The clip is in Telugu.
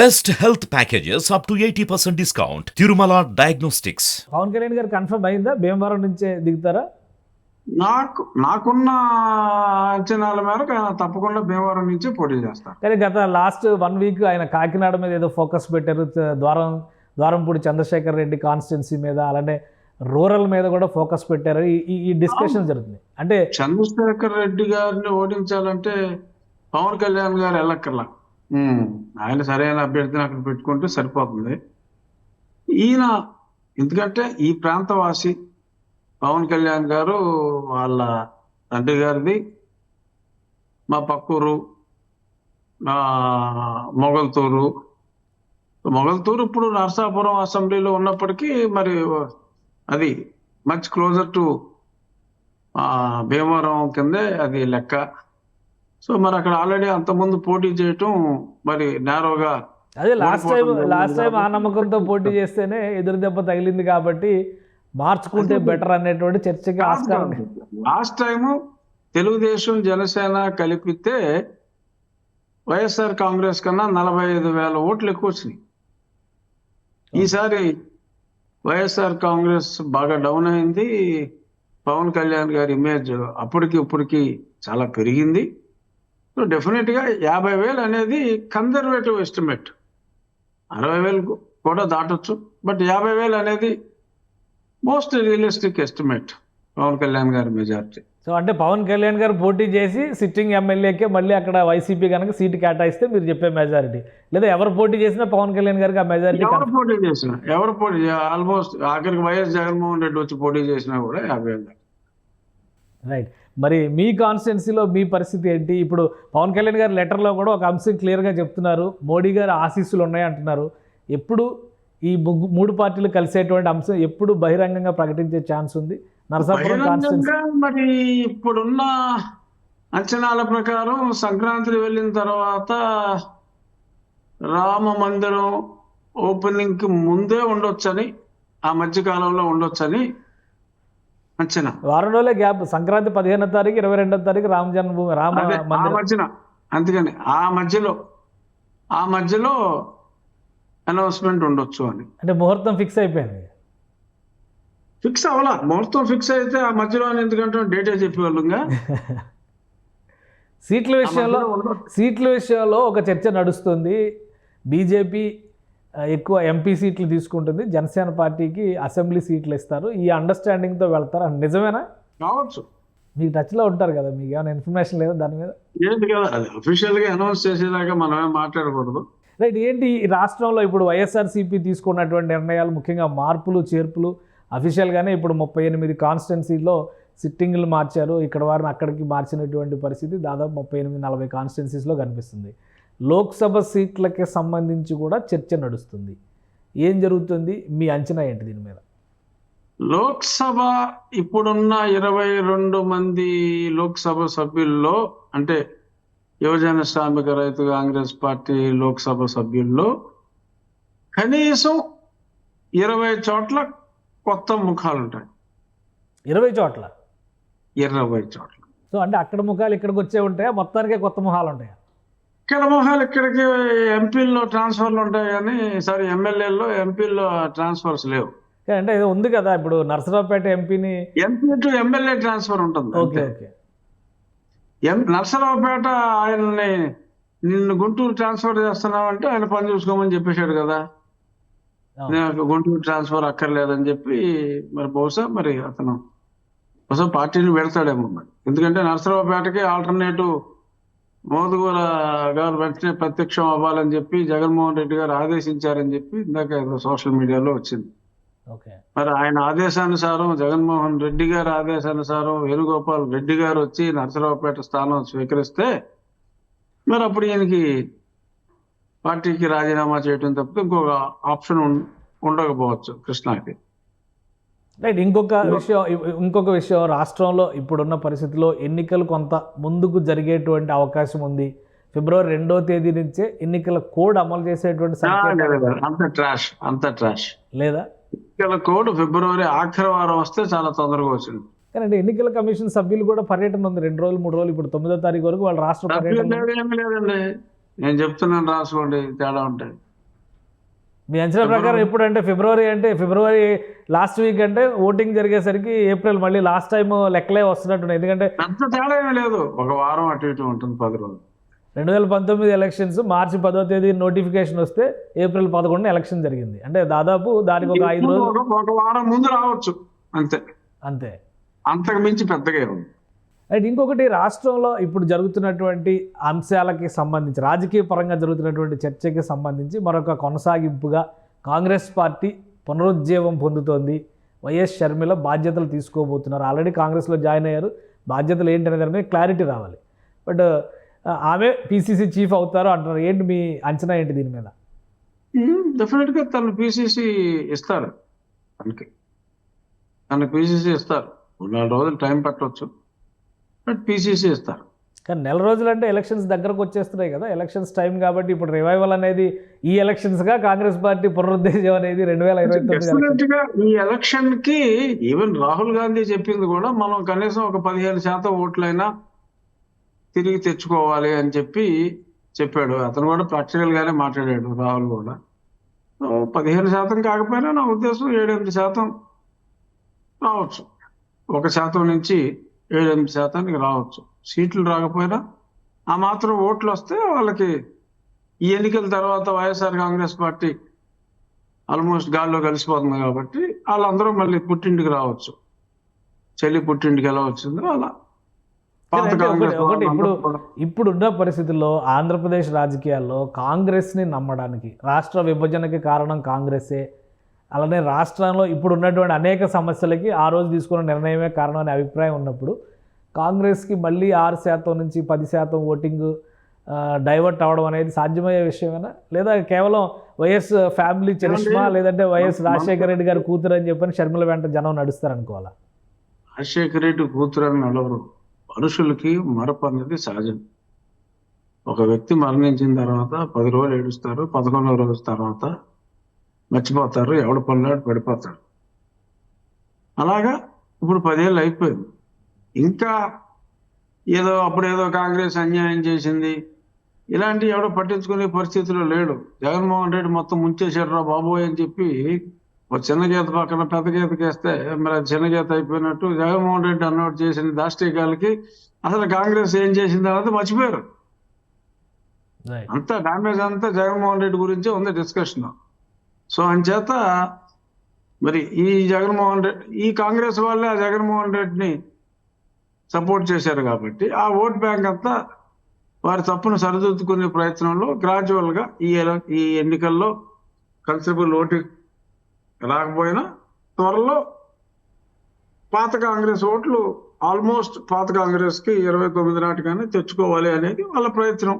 Best health packages up to 80% discount. Tirumala Diagnostics. Pawan Kalyan గారు కన్ఫర్మ్ అయిందా? భీమవరం నుంచే దిగుతారా? నాకు నాకున్న అంచనాల మేరకు ఆయన తప్పకుండా భీమవరం నుంచి పోటీ చేస్తారు. కానీ గత లాస్ట్ వన్ వీక్ ఆయన కాకినాడ మీద ఏదో ఫోకస్ పెట్టారు. ద్వారం ద్వారంపూడి చంద్రశేఖర్ రెడ్డి కాన్స్టిట్యున్సీ మీద అలానే రూరల్ మీద కూడా ఫోకస్ పెట్టారు. ఈ- ఈ డిస్కషన్ జరుగుతుంది. అంటే చంద్రశేఖర్ రెడ్డి గారిని ఓడించాలంటే పవన్ కళ్యాణ్ గారు వెళ్ళక్కర్లా ఆయన సరైన అభ్యర్థిని అక్కడ పెట్టుకుంటే సరిపోతుంది. ఈయన ఎందుకంటే ఈ ప్రాంతవాసి పవన్ కళ్యాణ్ గారు వాళ్ళ తండ్రి గారిది మా పక్కూరు మొగల్తూరు. మొగల్తూరు ఇప్పుడు నరసాపురం అసెంబ్లీలో ఉన్నప్పటికీ మరి అది మచ్ క్లోజర్ టు భీమవరం కిందే అది లెక్క. సో మరి అక్కడ ఆల్రెడీ అంతకుముందు పోటీ చేయటం మరి నేరోగా అదే లాస్ట్ టైం లాస్ట్ టైం ఆ నమ్మకంతో పోటీ చేస్తేనే ఎదురు దెబ్బ తగిలింది కాబట్టి మార్చుకుంటే. బెటర్ అనేటువంటి చర్చకి ఆస్కారం. లాస్ట్ టైము తెలుగుదేశం జనసేన కలిపితే వైఎస్ఆర్ కాంగ్రెస్ కన్నా నలభై ఐదు వేల ఓట్లు ఎక్కువ వచ్చినాయి. ఈసారి వైఎస్ఆర్ కాంగ్రెస్ బాగా డౌన్ అయింది. పవన్ కళ్యాణ్ గారి ఇమేజ్ అప్పటికి ఇప్పటికి చాలా పెరిగింది. సో డెఫినెట్గా యాభై వేలు అనేది కన్జర్వేటివ్ ఎస్టిమేట్ అరవై వేలు కూడా దాటొచ్చు బట్ యాభై వేలు అనేది most realistic estimate Pawan Kalyan గారి మెజారిటీ సో అంటే పవన్ కళ్యాణ్ గారు పోటీ చేసి సిట్టింగ్ ఎమ్మెల్యేకే మళ్ళీ అక్కడ వైసీపీ కనుక సీటు కేటాయిస్తే మీరు చెప్పే మెజారిటీ లేదా ఎవరు పోటీ చేసినా పవన్ కళ్యాణ్ గారికి ఆ మెజారిటీ ఎవరు పోటీ చేసినా ఎవరు పోటీ ఆల్మోస్ట్ ఆఖరికి వైఎస్ జగన్మోహన్ రెడ్డి వచ్చి పోటీ చేసినా కూడా యాభై వేలు రైట్ మరి మీ కాన్స్టిట్యున్సీలో మీ పరిస్థితి ఏంటి? ఇప్పుడు పవన్ కళ్యాణ్ గారి లెటర్లో కూడా ఒక అంశం క్లియర్గా చెప్తున్నారు. మోడీ గారి ఆశీస్సులు ఉన్నాయి అంటున్నారు. ఎప్పుడు ఈ మూడు పార్టీలు కలిసేటువంటి అంశం ఎప్పుడు బహిరంగంగా ప్రకటించే ఛాన్స్ ఉంది? నరసాపురం మరి ఇప్పుడున్న అంచనాల ప్రకారం సంక్రాంతి వెళ్ళిన తర్వాత రామ మందిరం ఓపెనింగ్కి ముందే ఉండొచ్చని ఆ మధ్యకాలంలో ఉండొచ్చని వారం రోజులే గ్యాప్. సంక్రాంతి పదిహేనో తారీఖు ఇరవై రెండో తారీఖు రామ జన్మభూమి రామ మధ్యన అందుకని ఆ మధ్యలో ఆ మధ్యలో అనౌన్స్మెంట్ ఉండొచ్చు అని. అంటే ముహూర్తం ఫిక్స్ అయిపోయింది. ఫిక్స్ అవ్వాలా? ముహూర్తం ఫిక్స్ అయితే ఆ మధ్యలో అని ఎందుకంటే డేటే చెప్పేవాళ్ళుగా. సీట్ల విషయంలో సీట్ల విషయంలో ఒక చర్చ నడుస్తుంది. బీజేపీ ఎక్కువ ఎంపీ సీట్లు తీసుకుంటుంది. జనసేన పార్టీకి అసెంబ్లీ సీట్లు ఇస్తారు. ఈ అండర్స్టాండింగ్తో వెళ్తారు? నిజమేనా? కావచ్చు. మీకు టచ్లో ఉంటారు కదా మీకు ఏమైనా ఇన్ఫర్మేషన్ లేదా దాని మీద? ఏంటి కదా అది అఫీషియల్గా అనౌన్స్ చేసేదాకా మనమే మాట్లాడకూడదు. రైట్ ఏంటి ఈ రాష్ట్రంలో ఇప్పుడు వైఎస్ఆర్సీపీ తీసుకున్నటువంటి నిర్ణయాలు ముఖ్యంగా మార్పులు చేర్పులు? అఫీషియల్గానే ఇప్పుడు ముప్పై ఎనిమిది కాన్స్టిట్యున్సీలో సిట్టింగ్లు మార్చారు. ఇక్కడ వారిని అక్కడికి మార్చినటువంటి పరిస్థితి దాదాపు ముప్పై ఎనిమిది నలభై కాన్స్టిట్యున్సీస్లో కనిపిస్తుంది. లోక్సభ సీట్లకి సంబంధించి కూడా చర్చ నడుస్తుంది. ఏం జరుగుతుంది? మీ అంచనా ఏంటి దీని మీద? లోక్సభ ఇప్పుడున్న ఇరవై రెండు మంది లోక్సభ సభ్యుల్లో అంటే యువజన శ్రామిక రైతు కాంగ్రెస్ పార్టీ లోక్సభ సభ్యుల్లో కనీసం ఇరవై చోట్ల కొత్త ముఖాలు ఉంటాయి. ఇరవై చోట్ల? ఇరవై చోట్ల. సో అంటే అక్కడ ముఖాలు ఇక్కడికి వచ్చే ఉంటాయా? మొత్తానికే కొత్త ముఖాలు ఉంటాయా? ఇక్కడ మొహాలు ఇక్కడికి ఎంపీల్లో ట్రాన్స్ఫర్లు ఉంటాయి కానీ సారీ ఎమ్మెల్యేల్లో ఎంపీల్లో ట్రాన్స్ఫర్స్ లేవు అంటే ఇది ఉంది కదా ఇప్పుడు నరసరావుపేట ఎంపీని ఎంపీ టు ఎమ్మెల్యే ట్రాన్స్ఫర్ ఉంటుంది ఓకే. ఓకే ఎం నర్సరావుపేట ఆయన్ని నిన్ను గుంటూరు ట్రాన్స్ఫర్ చేస్తున్నావంటే ఆయన పని చూసుకోమని చెప్పేశాడు కదా. నాకు గుంటూరు ట్రాన్స్ఫర్ అక్కర్లేదని చెప్పి మరి బహుశా మరి అతను బహుశా పార్టీని పెడతాడేమో మరి ఎందుకంటే నర్సరావుపేటకి ఆల్టర్నేటివ్ మోదుగూర గారు వెంటనే ప్రత్యక్షం అవ్వాలని చెప్పి జగన్మోహన్ రెడ్డి గారు ఆదేశించారని చెప్పి ఇందాక ఏదో సోషల్ మీడియాలో వచ్చింది. మరి ఆయన ఆదేశానుసారం జగన్మోహన్ రెడ్డి గారి ఆదేశానుసారం వేణుగోపాల్ రెడ్డి గారు వచ్చి నరసరావుపేట స్థానం స్వీకరిస్తే మరి అప్పుడు ఈయనకి పార్టీకి రాజీనామా చేయడం తప్పితే ఇంకొక ఆప్షన్ ఉండకపోవచ్చు కృష్ణాకి. రైట్ ఇంకొక విషయం ఇంకొక విషయం రాష్ట్రంలో ఇప్పుడున్న పరిస్థితిలో ఎన్నికలు కొంత ముందుకు జరిగేటువంటి అవకాశం ఉంది. ఫిబ్రవరి రెండో తేదీ నుంచే ఎన్నికల కోడ్ అమలు చేసేటువంటి. అంత ట్రాష్ అంత ట్రాష్ లేదా? ఎన్నికల కోడ్ ఫిబ్రవరి ఆఖరి వారం వస్తే చాలా తొందరగా వచ్చింది. కానీ ఎన్నికల కమిషన్ సభ్యులు కూడా పర్యటన ఉంది. రెండు రోజులు మూడు రోజులు ఇప్పుడు తొమ్మిదో తారీఖు వరకు వాళ్ళ రాష్ట్ర పర్యటన లేదండి. నేను చెప్తున్నాను రాసుకోండి తేడా ఉంటాయి మీ అంచనా ప్రకారం ఎప్పుడు అంటే ఫిబ్రవరి అంటే ఫిబ్రవరి లాస్ట్ వీక్ అంటే ఓటింగ్ జరిగేసరికి ఏప్రిల్ మళ్ళీ లాస్ట్ టైం లెక్కలే వస్తున్నట్టున్నాయి. ఎందుకంటే పెద్ద తేడా ఏమీ లేదు. ఒక వారం అటు ఇటు ఉంటుంది పది రోజులు. రెండు వేల పంతొమ్మిది ఎలక్షన్స్ మార్చి పదో తేదీ నోటిఫికేషన్ వస్తే ఏప్రిల్ పదకొండున ఎలక్షన్ జరిగింది. అంటే దాదాపు దానికి ఒక ఐదు రోజులు ఒక- వారం ముందు రావచ్చు. అంతే. అంతే. అంతకు మించి పెద్దగా ఏముంది? అండ్ ఇంకొకటి రాష్ట్రంలో ఇప్పుడు జరుగుతున్నటువంటి అంశాలకి సంబంధించి రాజకీయ పరంగా జరుగుతున్నటువంటి చర్చకి సంబంధించి మరొక కొనసాగింపుగా కాంగ్రెస్ పార్టీ పునరుజ్జీవం పొందుతోంది. వైఎస్ షర్మిల బాధ్యతలు తీసుకోబోతున్నారు. ఆల్రెడీ కాంగ్రెస్లో జాయిన్ అయ్యారు. బాధ్యతలు ఏంటనే దాని మీద క్లారిటీ రావాలి. బట్ ఆమె పిసిసి చీఫ్ అవుతారు అంటున్నారు. ఏంటి మీ అంచనా ఏంటి దీని మీద? డెఫినెట్గా తను పిసిసి ఇస్తారు. తనకి. తనకి పిసిసి ఇస్తారు. నాలుగు రోజులు టైం పట్టవచ్చు బట్ పిసిసి ఇస్తారు కానీ నెల రోజులు అంటే ఎలక్షన్స్ దగ్గరకు వచ్చేస్తున్నాయి కదా. ఎలక్షన్స్ టైం కాబట్టి ఇప్పుడు రివైవల్ అనేది ఈ ఎలక్షన్స్గా కాంగ్రెస్ పార్టీ పునరుద్ధేశం అనేది రెండు వేల ఇరవై తొమ్మిది ఈ ఎలక్షన్కి ఈవెన్ రాహుల్ గాంధీ చెప్పింది కూడా మనం కనీసం ఒక పదిహేను శాతం ఓట్లైనా తిరిగి తెచ్చుకోవాలి అని చెప్పి చెప్పాడు. అతను కూడా ప్రాక్టికల్ గానే మాట్లాడాడు రాహుల్ కూడా. పదిహేను శాతం కాకపోయినా నా ఉద్దేశం ఏడెనిమిది శాతం రావచ్చు. ఒక శాతం నుంచి ఏడెనిమిది శాతానికి రావచ్చు. సీట్లు రాకపోయినా ఆ మాత్రం ఓట్లు వస్తే వాళ్ళకి ఈ ఎన్నికల తర్వాత వైఎస్ఆర్ కాంగ్రెస్ పార్టీ ఆల్మోస్ట్ గాల్లో కలిసిపోతుంది కాబట్టి వాళ్ళందరూ మళ్ళీ పుట్టింటికి రావచ్చు. చెల్లి పుట్టింటికి ఎలా వచ్చిందో అలా. ఒకటి- ఇప్పుడు ఇప్పుడున్న పరిస్థితుల్లో ఆంధ్రప్రదేశ్ రాజకీయాల్లో కాంగ్రెస్ని నమ్మడానికి రాష్ట్ర విభజనకి కారణం కాంగ్రెసే. అలానే రాష్ట్రంలో ఇప్పుడు ఉన్నటువంటి అనేక సమస్యలకి ఆ రోజు తీసుకున్న నిర్ణయమే కారణం అనే అభిప్రాయం ఉన్నప్పుడు కాంగ్రెస్కి మళ్ళీ ఆరు శాతం నుంచి పది శాతం ఓటింగ్ డైవర్ట్ అవ్వడం అనేది సాధ్యమయ్యే విషయమేనా? లేదా కేవలం వైఎస్ ఫ్యామిలీ చరిష్మా లేదంటే వైఎస్ రాజశేఖర రెడ్డి గారి కూతురు అని చెప్పని షర్మిల వెంట జనం నడుస్తారనుకోవాలా రాజశేఖర రెడ్డి కూతురు అని నలుగురు మనుషులకి మరపు అనేది సహజం. ఒక వ్యక్తి మరణించిన తర్వాత పది రోజులు ఏడుస్తారు పదకొండవ రోజు తర్వాత మర్చిపోతారు ఎవడు పనులాడు పడిపోతాడు. అలాగా ఇప్పుడు పదేళ్ళు అయిపోయింది. ఇంకా ఏదో అప్పుడు ఏదో కాంగ్రెస్ అన్యాయం చేసింది. ఇలాంటి ఎవడో పట్టించుకునే పరిస్థితిలో లేడు. జగన్మోహన్ రెడ్డి మొత్తం ముంచేశాడు రా బాబోయ్ అని చెప్పి ఒక చిన్న గీత పక్కన పెద్ద గీతకేస్తే మరి అది చిన్న గీత అయిపోయినట్టు జగన్మోహన్ రెడ్డి అన్నోటి చేసిన దాష్టీకాలకి అసలు కాంగ్రెస్ ఏం చేసింది అన్నది మర్చిపోయారు. అంతా డామేజ్ అంతా జగన్మోహన్ రెడ్డి గురించే ఉంది డిస్కషన్. సో అంచేత మరి ఈ జగన్మోహన్ రెడ్డి ఈ కాంగ్రెస్ వాళ్ళే ఆ జగన్మోహన్ రెడ్డిని సపోర్ట్ చేశారు కాబట్టి ఆ ఓట్ బ్యాంక్ అంతా వారి తప్పును సరిదిద్దుకునే ప్రయత్నంలో గ్రాడ్యువల్గా ఈ ఈ ఎన్నికల్లో కన్సిడరబుల్ ఓటు రాకపోయినా త్వరలో పాత కాంగ్రెస్ ఓట్లు ఆల్మోస్ట్ పాత కాంగ్రెస్కి ఇరవై తొమ్మిది నాటిగానే తెచ్చుకోవాలి అనేది వాళ్ళ ప్రయత్నం.